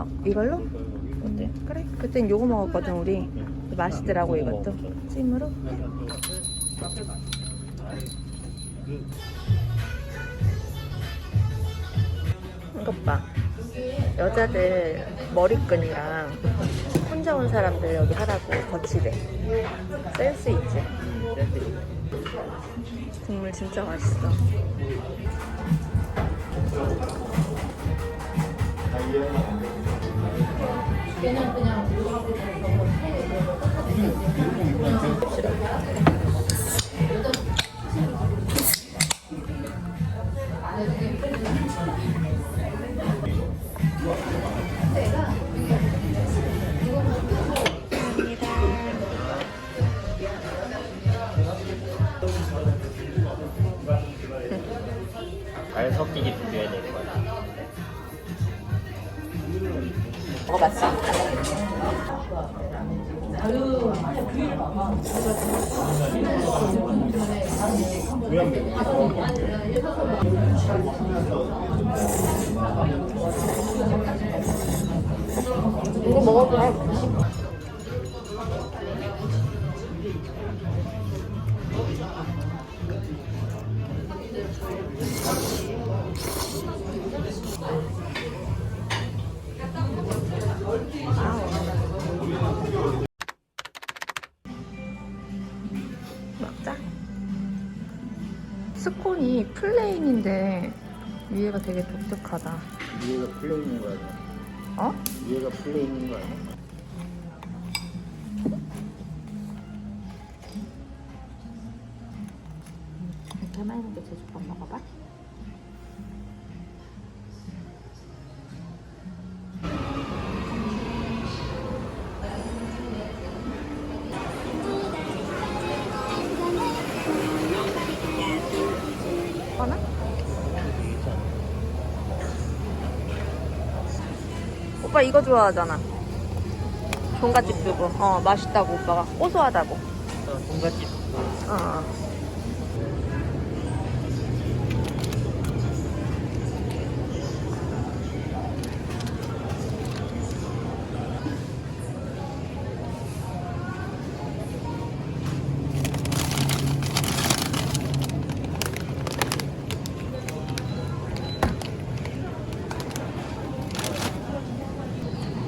저 이걸로? 어때? 그래. 그땐 요거 먹었거든 우리. 맛있더라고 이것도. 찜으로. 이것 봐. 여자들 머리끈이랑 혼자 온 사람들 여기 하라고 거치대. 센스 있지? 국물 진짜 맛있어. 잘 이거 먹어도 돼. 플레인인데 위에가 되게 독특하다. 위에가 풀려 있는 거야. 어? 위에가 풀려 있는 거야. 이렇 오빠 이거 좋아하잖아. 종갓집 두부. 어, 맛있다고 오빠가. 고소하다고. 동갓집. 어.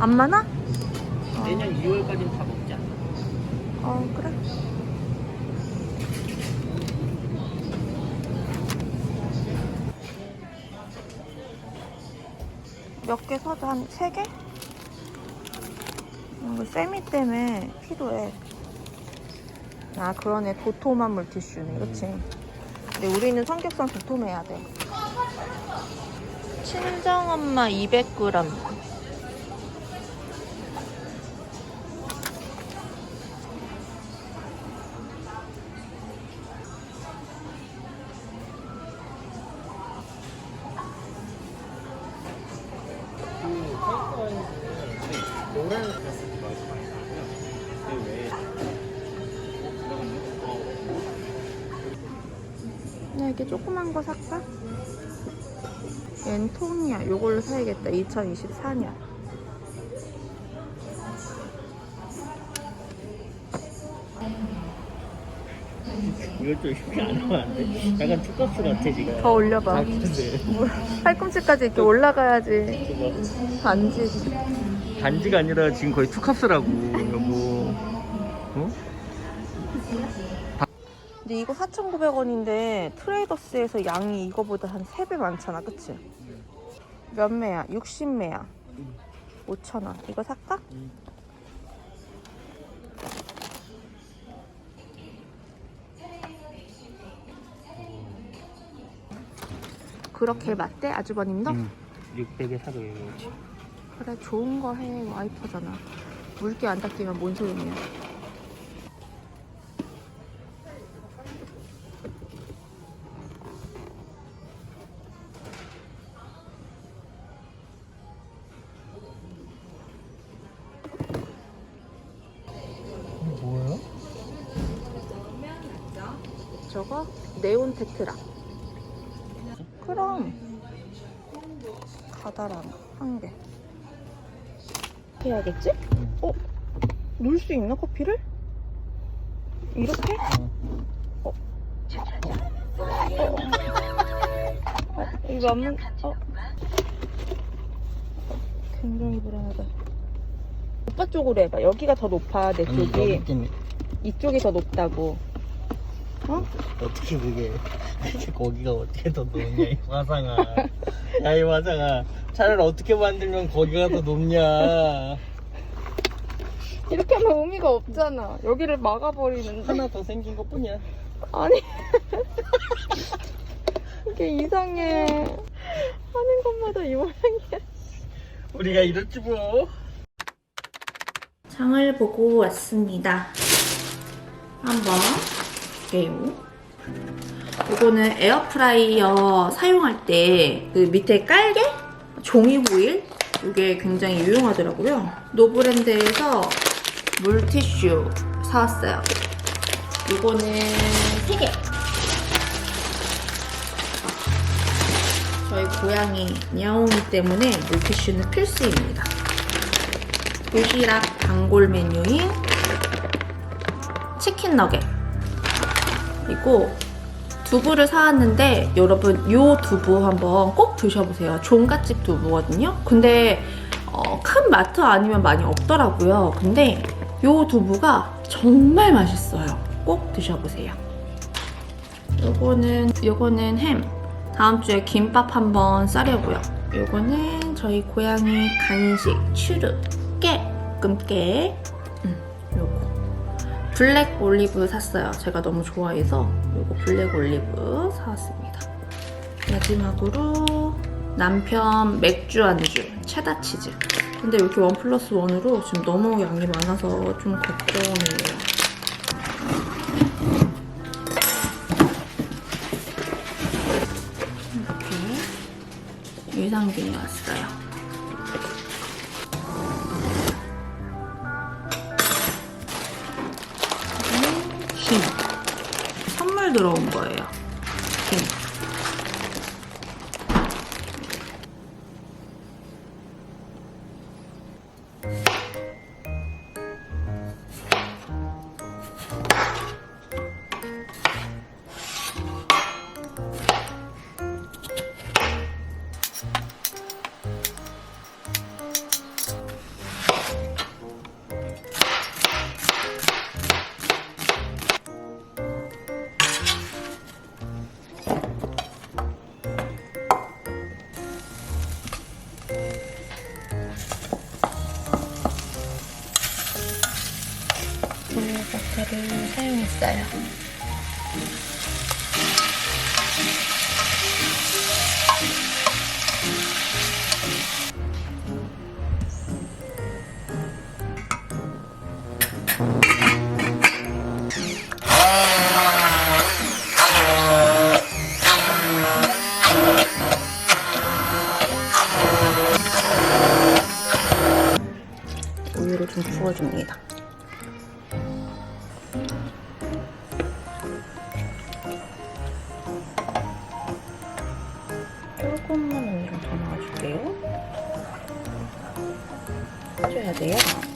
안 많아? 내년 2월까지는 다 먹자. 어, 그래. 몇 개 사도 한세 개? 이거 세미 때문에 필요해. 아, 그러네. 도톰한 물티슈네. 그치? 근데 우리는 성격상 도톰해야 돼. 친정엄마 200g. 파이프라인은 노란 플라스틱 말고 많이 나고요. 그 외에 그냥 이렇게 조그만 거 살까? 얜 통이야. 요걸로 사야겠다. 2024년. 이것도 이렇게 안 하면 안 돼? 약간 투커스 같아 지금. 더 올려봐. 아, 팔꿈치까지 이렇게 올라가야지. 반지. 반지가 아니라 지금 거의 투캅스라고 여보. 어? 근데 이거 4,900원인데 트레이더스에서 양이 이거보다 한 3배 많잖아. 그치? 몇 매야? 60매야. 5,000원. 이거 살까? 그렇게 맞대? 아주버님도? 응. 600에 사도 이거. 그래 좋은 거 해 와이퍼잖아. 물기 안 닦이면 뭔 소용이야? 뭐야? 저거? 네온 테트라. 그럼 가다란 해야겠지? 어? 놓을 수 있나 커피를? 이렇게? 어? 어? 어, 이거 맞는, 어? 굉장히 불안하다. 오빠 쪽으로 해봐. 여기가 더 높아, 내 쪽이. 이쪽이 더 높다고. 어? 어떻게 그게 거기가 어떻게 더 높냐 이 화상아 야이 화상아 차를 어떻게 만들면 거기가 더 높냐 이렇게 하면 의미가 없잖아. 여기를 막아버리는데. 하나 더 생긴 것 뿐이야 아니. 이게 이상해. 하는 것마다 이 모양이야. 우리가 이렇지 뭐 장을 보고 왔습니다. 한번 볼게요. 이거는 에어프라이어 사용할 때 그 밑에 깔개? 종이 호일? 이게 굉장히 유용하더라고요. 노브랜드에서 물티슈 사왔어요. 이거는 3개. 저희 고양이 냐옹이 때문에 물티슈는 필수입니다. 도시락 단골 메뉴인 치킨 너겟 그리고 두부를 사왔는데 여러분 요 두부 한번 꼭 드셔보세요. 종갓집 두부거든요. 근데 어, 큰 마트 아니면 많이 없더라고요. 근데 요 두부가 정말 맛있어요. 꼭 드셔보세요. 요거는 요거는 햄. 다음 주에 김밥 한번 싸려고요. 요거는 저희 고양이 간식 추르 깨, 끔깨. 블랙 올리브 샀어요. 제가 너무 좋아해서 요거 블랙 올리브 사왔습니다. 마지막으로 남편 맥주 안주 체다 치즈. 근데 이렇게 원 플러스 원으로 지금 너무 양이 많아서 좀 걱정이에요. 이렇게 유산균이 왔어요. 블루버터를 사용했어요. 해줘야 돼요.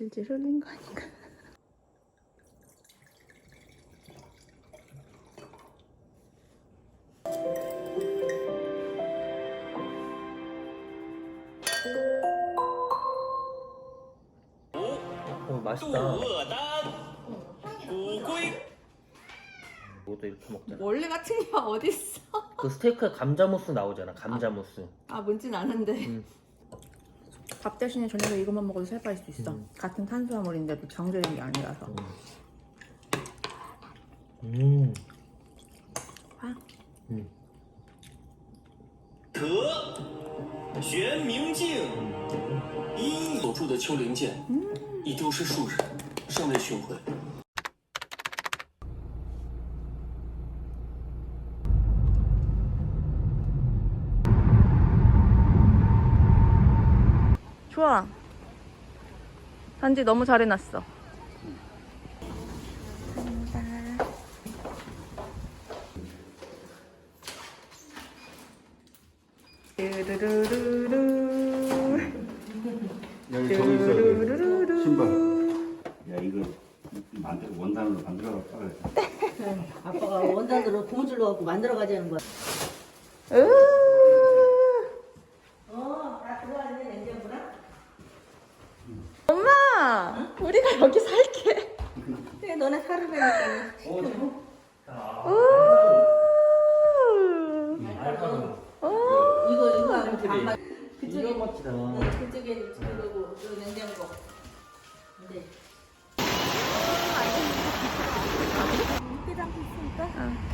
질질 흘린 거 아닌가? 어, 맛있다. 이렇게 먹잖아. 원래 같은 게 어딨어? 그 스테이크에 감자 무스 나오잖아. 감자 무스. 아, 아 뭔진 아는데 음. 밥 대신에 저녁에 이것만 먹어도 살 빠질 수 있어 음. 같은 탄수화물인데도 정제된 게 아니라서 음. 아. 음. 德，玄明镜，阴所铸的丘陵剑，已丢失数日，尚未寻回。 좋아 단지 너무 잘 해놨어 르르르르르 여기 저기 있어야 돼. 신발. 야 이거 만들어 원단으로 만들어 빨아야 아빠가 원단으로 고무줄로 갖고 만들어 가자는 거야. 으 어, 다 들어가는 냉장고나? 엄마 우리가 여기 살게 근데 너네 살으려니까. 우 이거 이거 하고 반만 그쪽에 이거 멋지다. 응, 그쪽에 저거고 저 냉장고. 근데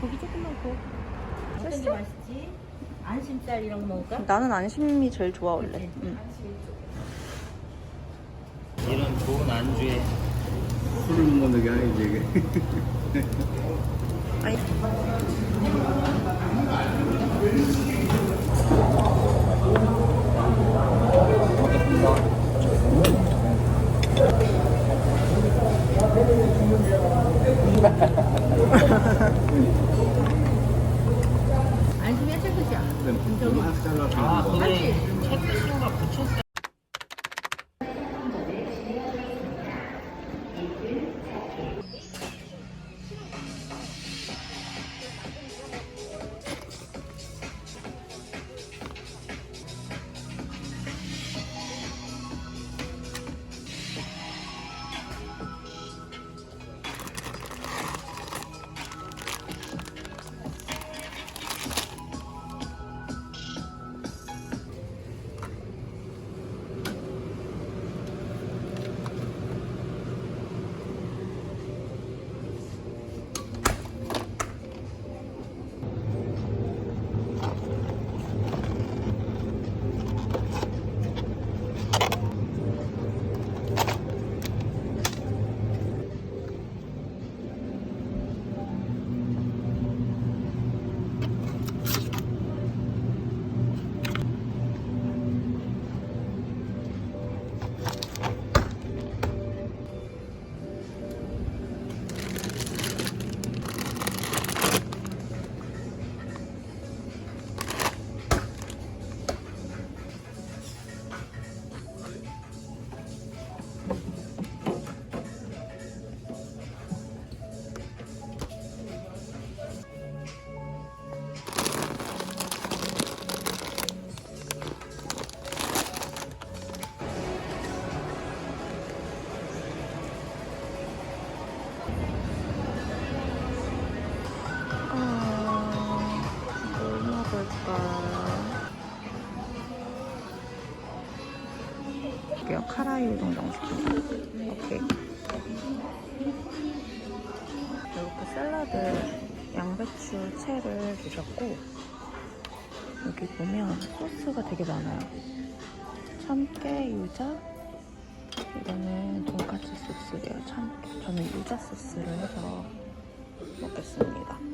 고기 조금만 구워 어떤 게 맛있지? 안심살 이런 거 먹을까? 나는 안심이 제일 좋아 원래 응. 안주에 술을 못 먹는 게 아니지 이게. 아니 안심 해체 그죠? 너무 하트 잘라서. 아 근데 채끝인가 붙였어. 샐러드 양배추 채를 주셨고 여기 보면 소스가 되게 많아요. 참깨, 유자 이거는 돈까스 소스래요. 참깨. 저는 유자 소스를 해서 먹겠습니다.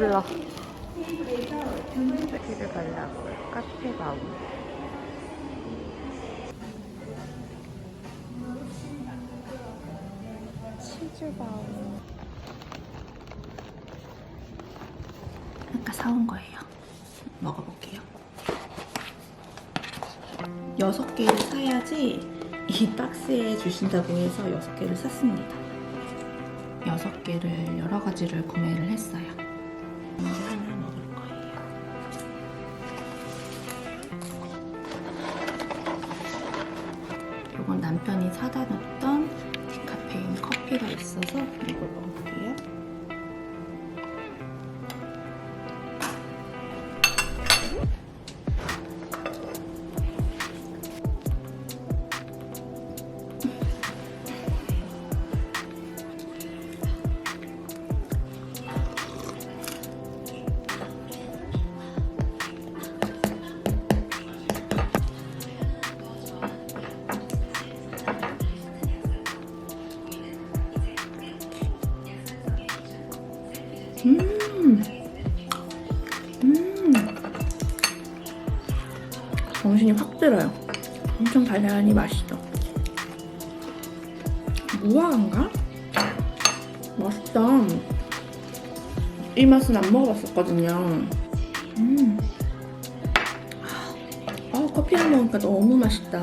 배불러. 여기를 가려고요. 카페 마우. 치즈 바우. 아까 사온 거예요. 먹어볼게요. 여섯 개를 사야지 이 박스에 주신다고 해서 여섯 개를 샀습니다. 여섯 개를 여러 가지를 구매를 했어요. 정신이 확 들어요. 엄청 달달하니 맛있어. 무화과인가? 맛있다. 이 맛은 안 먹어봤었거든요. 음. 아, 커피랑 먹으니까 너무 맛있다.